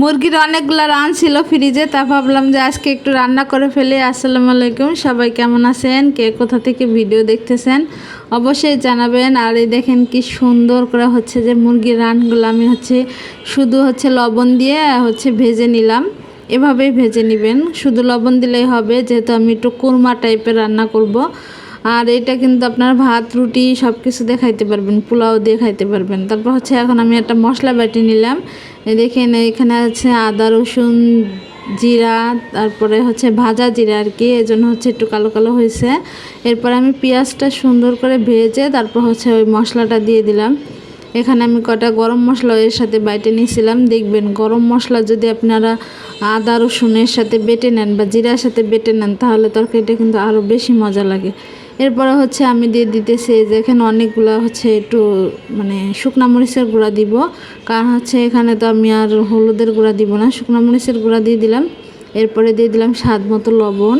মুরগির অনেকগুলো রান ছিল ফ্রিজে তা ভাবলাম যে আজকে একটু রান্না করে ফেলে। আসসালামু আলাইকুম, সবাই কেমন আছেন? কে কোথা থেকে ভিডিও দেখতেছেন? অবশ্যই জানাবেন। আর এই দেখেন কি সুন্দর করে হচ্ছে যে মুরগির রানগুলো আমি হচ্ছে শুধু হচ্ছে লবণ দিয়ে হচ্ছে ভেজে নিলাম। এভাবেই ভেজে নেবেন। শুধু লবণ দিলেই হবে, যেহেতু আমি একটু কুরমা টাইপের রান্না করব। আর এটা কিন্তু আপনার ভাত, রুটি সব কিছু দিয়ে খাইতে পারবেন, পোলাও দিয়ে খাইতে পারবেন। তারপর হচ্ছে এখন আমি একটা মশলা বাটি নিলাম। দেখেন, এখানে আছে আদা, রসুন, জিরা, তারপরে হচ্ছে ভাজা জিরা আর কি, এই জন্য হচ্ছে একটু কালো কালো হয়েছে। এরপর আমি পেঁয়াজটা সুন্দর করে ভেজে তারপর হচ্ছে ওই মশলাটা দিয়ে দিলাম। এখানে আমি কটা গরম মশলা এর সাথে বাইটে নিয়েছিলাম। দেখবেন, গরম মশলা যদি আপনারা আদা, রসুনের সাথে বেটে নেন বা জিরার সাথে বেটে নেন, তাহলে তরকারিটা কিন্তু আরও বেশি মজা লাগে। এরপরে হচ্ছে আমি দিয়ে দিতেছি যে এখানে অনেকগুলো হচ্ছে একটু মানে শুকনা মরিচের গুঁড়া দিব। কারণ হচ্ছে এখানে তো আমি আর হলুদের গুঁড়া দিব না। শুকনা মরিচের গুঁড়া দিয়ে দিলাম। এরপরে দিয়ে দিলাম স্বাদ মতো লবণ।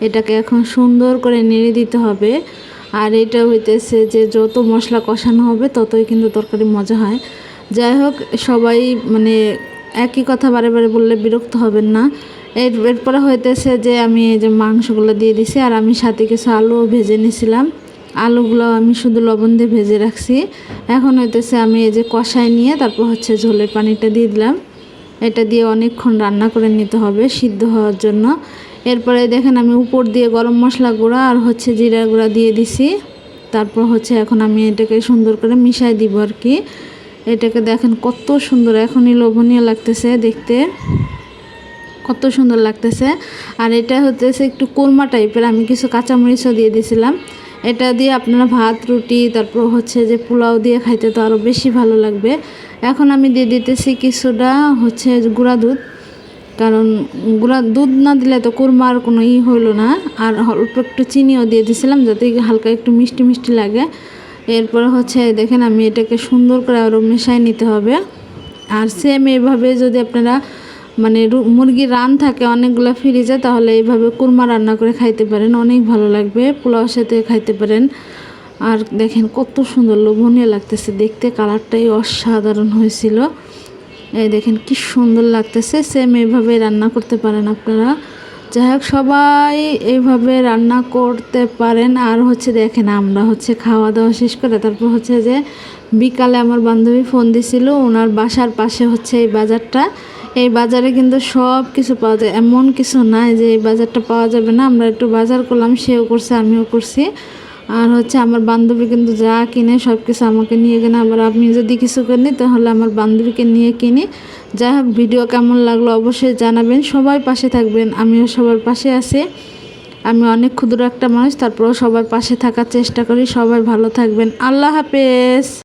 এটাকে এখন সুন্দর করে নেড়ে দিতে হবে। আর এটা হইতেছে যে যত মশলা কষানো হবে ততই কিন্তু তরকারি মজা হয়। যাই হোক, সবাই মানে একই কথা বারে বারে বললে বিরক্ত হবেন না। এর, এরপরে হইতেছে যে আমি এই যে মাংসগুলো দিয়ে দিছি, আর আমি সাথে কিছু আলু ভেজে নিয়েছিলাম আলুগুলো আমি শুধু লবণ দিয়ে ভেজে রাখছি। এখন হইতেছে আমি এই যে কষাই নিয়ে তারপর হচ্ছে ঝোলের পানিটা দিয়ে দিলাম। এটা দিয়ে অনেকক্ষণ রান্না করে নিতে হবে সিদ্ধ হওয়ার জন্য। এরপরে দেখেন আমি উপর দিয়ে গরম মশলা গুঁড়া আর হচ্ছে জিরা গুঁড়া দিয়ে দিছি। তারপর হচ্ছে এখন আমি এটাকে সুন্দর করে মিশাই দিব আর কি। এটাকে দেখেন কত সুন্দর, এখনই লোভনীয় লাগতেছে দেখতে। কত সুন্দর লাগতেছে। আর এটা হতেছে একটু কোরমা টাইপের, আমি কিছু কাঁচামরিচও দিয়ে দিয়েছিলাম। এটা দিয়ে আপনারা ভাত, রুটি, তারপর হচ্ছে যে পোলাও দিয়ে খাইতে তো আরও বেশি ভালো লাগবে। এখন আমি দিয়ে দিতেছি কিছুটা হচ্ছে গুঁড়া দুধ। কারণ গুঁড়া দুধ না দিলে তো কোরমার কোনো ই হইল না। আর অল্প একটু চিনিও দিয়ে দিয়েছিলাম যাতে হালকা একটু মিষ্টি মিষ্টি লাগে। এরপরে হচ্ছে দেখেন আমি এটাকে সুন্দর করে আরও মেশাই নিতে হবে। আর সেম এইভাবে যদি আপনারা মানে মুরগির রান থাকে, অনেকগুলো ফ্রিজে তাহলে এইভাবে কুরমা রান্না করে খাইতে পারেন, অনেক ভালো লাগবে। পোলাওর সাথে খাইতে পারেন। আর দেখেন কত সুন্দর লোভনীয় লাগতেছে, দেখতে কালারটাই অসাধারণ হয়েছিল। এই দেখেন কি সুন্দর লাগতেছে সেম এইভাবে রান্না করতে পারেন আপনারা। যাই হোক, সবাই এইভাবে রান্না করতে পারেন। আর হচ্ছে দেখেন, আমরা হচ্ছে খাওয়া দাওয়া শেষ করে তারপর হচ্ছে যে বিকালে আমার বান্ধবী ফোন দিছিল ওনার বাসার পাশে হচ্ছে এই বাজারটা। এই বাজারে কিন্তু সব কিছু পাওয়া যায়। এমন কিছু নাই যে এই বাজারটা পাওয়া যাবে না। আমরা একটু বাজার করলাম, সেও করছে, আমিও করছি। আর হচ্ছে আমার বান্ধবী কিন্তু যা কিনে সব কিছু আমাকে নিয়ে কিনে আবার আমি যদি কিছু কিনি, তাহলে আমার বান্ধবীকে নিয়ে কিনি। যাই হোক, ভিডিও কেমন লাগল অবশ্যই জানাবেন। সবাই পাশে থাকবেন, আমিও সবার পাশে আছি। আমি অনেক ক্ষুদ্র একটা মানুষ, তারপরেও সবার পাশে থাকার চেষ্টা করি। সবাই ভালো থাকবেন। আল্লাহ হাফেজ।